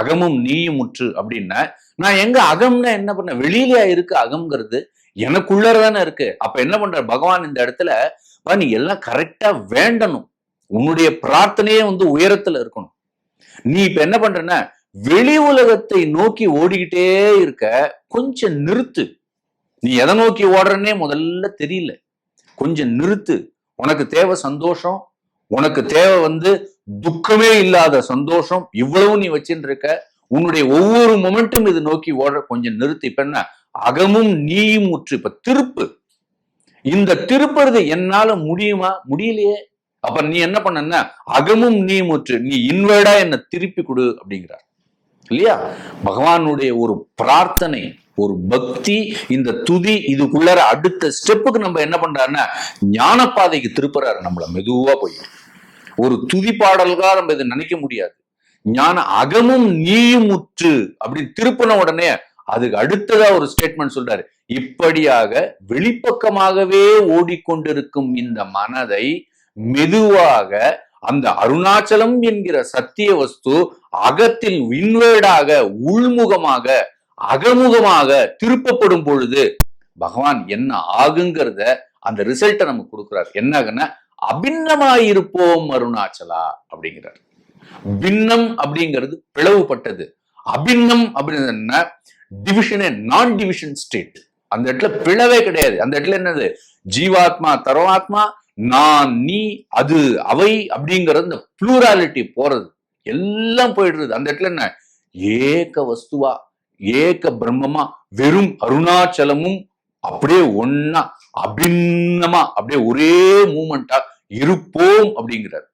அகமும் நீயும் முற்று அப்படின்னா நான் எங்க அகம்னா என்ன பண்ண வெளியிலயா இருக்கு அகம்ங்கிறது எனக்குள்ளர தானே இருக்கு. அப்ப என்ன பண்ற பகவான் இந்த இடத்துல நீ எல்லாம் கரெக்டா வேண்டணும். உன்னுடைய பிரார்த்தனையே வந்து உயரத்துல இருக்கணும். நீ இப்ப என்ன பண்றன்னா வெளி உலகத்தை நோக்கி ஓடிக்கிட்டே இருக்க கொஞ்சம் நிறுத்து. நீ எதை நோக்கி ஓடுறன்னே முதல்ல தெரியல. கொஞ்சம் நிறுத்து. உனக்கு தேவை சந்தோஷம் உனக்கு தேவை வந்து துக்கமே இல்லாத சந்தோஷம். இவ்வளவு நீ வச்சுட்டு இருக்க உன்னுடைய ஒவ்வொரு மொமெண்ட்டும் இது நோக்கி ஓட கொஞ்சம் நிறுத்தி. இப்ப என்ன? அகமும் நீயும் முற்று இப்ப திருப்பு. இந்த திருப்புறது என்னால முடியுமா? முடியலையே. அப்ப நீ என்ன பண்ண? அகமும் நீ முற்று நீ இன்வேர்டா என்ன திருப்பி கொடு அப்படிங்கிறார். இல்லையா? பகவானுடைய ஒரு பிரார்த்தனை ஒரு பக்தி இந்த துதி இதுக்குள்ளார அடுத்த ஸ்டெப்புக்கு நம்ம என்ன பண்றாருன்னா ஞானப்பாதைக்கு திருப்புறாரு. நம்மள மெதுவா போய். ஒரு துதி பாடல்கா நம்ம இதை நினைக்க முடியாது. ஞான அகமும் நீயும் முற்று அப்படின்னு திருப்பின உடனே அதுக்கு அடுத்ததா ஒரு ஸ்டேட்மெண்ட் சொல்றாரு. இப்படியாக வெளிப்பக்கமாகவே ஓடிக்கொண்டிருக்கும் இந்த மனதை மெதுவாக அந்த அருணாச்சலம் என்கிற சத்திய வஸ்து அகத்தில் இன்வேர்டாக உள்முகமாக அகமுகமாக திருப்பப்படும் பொழுது பகவான் என்ன ஆகுங்கிறத அந்த ரிசல்ட்டை நமக்கு கொடுக்குறாரு. என்ன ஆகுன்னா அபிண்ணமாயிருப்போம் அருணாச்சலா அப்படிங்கிறார். பின்னம் அப்படிங்கிறது பிளவுபட்டது. அபின்னம் அப்படிங்கிறது என்ன டிவிஷனே நான் டிவிஷன் ஸ்டேட் அந்த இடத்துல பிளவே கிடையாது. அந்த இடத்துல என்னது? ஜீவாத்மா தரவாத்மா நான் நீ அது அவை அப்படிங்கிறது இந்த ப்ளூராலிட்டி போறது. எல்லாம் போயிடுறது அந்த இடத்துல என்ன? ஏக வஸ்துவா ஏக பிரம்மமா வெறும் அருணாச்சலமும் அப்படியே ஒன்னா அபின்னமா அப்படியே ஒரே மூமெண்டா இருப்போம் அப்படிங்கிறார்.